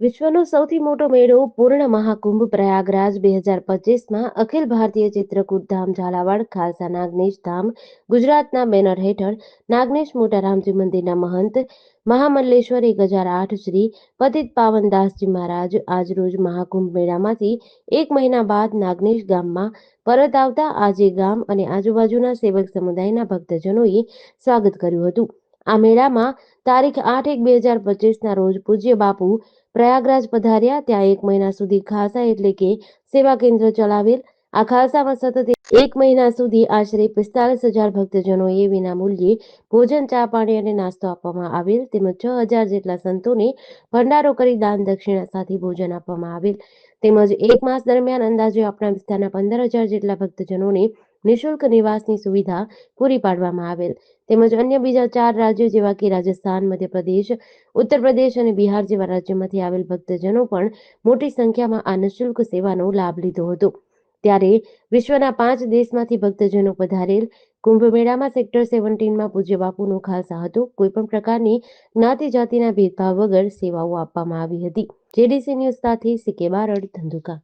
વિશ્વનો સૌથી મોટો મેળો પૂર્ણ મહાકુંભ પ્રયાગરાજ બે હજાર પચીસમાં અખિલ ભારતીય ચિત્રકૂટ ધામ ઝાલાવાડ ખાલસા નાગનેશ ધામ ગુજરાતના બેનર હેઠળ નાગનેશ મોટા મંદિરના મહંત મહામલ્લેશ્વર એક હજાર આઠ શ્રી પતિત પાવનદાસજી મહારાજ આજરોજ મહાકુંભ મેળામાંથી એક મહિના બાદ નાગનેશ ગામમાં પરત આવતા આજે ગામ અને આજુબાજુના સેવક સમુદાયના ભક્તજનોએ સ્વાગત કર્યું હતું. આ મેળામાં તારીખ આઠ એક બે હજાર પચીસના રોજ પૂજ્ય બાપુ પ્રયાગરાજ પધાર્યા. ત્યાં એક મહિના સુધી ખાસા એટલે કે સેવા કેન્દ્ર ચલાવેલ. આ ખાલસામાં સતત એક મહિના સુધી આશરે પિસ્તાલીસ હજાર ભક્તજનોએ વિનામૂલ્યે ભોજન, ચા પાણી અને નાસ્તો આપવામાં આવેલ. તેમજ છ હજાર જેટલા સંતોને ભંડારો કરી દાન દક્ષિણા સાથે ભોજન આપવામાં આવેલ. તેમજ એક માસ દરમિયાન અંદાજે આપણા વિસ્તારના પંદર હજાર જેટલા ભક્તજનોને નિઃશુલ્ક નિવાસની સુવિધા પૂરી પાડવામાં આવેલ. તેમજ અન્ય બીજા ચાર રાજ્યો જેવા કે રાજસ્થાન, મધ્યપ્રદેશ ઉત્તર પ્રદેશ અને બિહાર જેવા રાજ્યોમાંથી આવેલ ભક્તજનો પણ મોટી સંખ્યામાં આ નિઃશુલ્ક સેવાનો લાભ લીધો હતો. ત્યારે વિશ્વના પાંચ દેશમાંથી ભક્તજનો પધારેલ. કુંભ મેળામાં સેક્ટર સેવન્ટીનમાં પૂજ્ય બાપુનું ખાલસા હતું. કોઈપણ પ્રકારની જ્ઞાતિ જાતિના ભેદભાવ વગર સેવાઓ આપવામાં આવી હતી. જેડીસી ન્યૂઝ સાથે સીકે બારડ, ધંધુકા.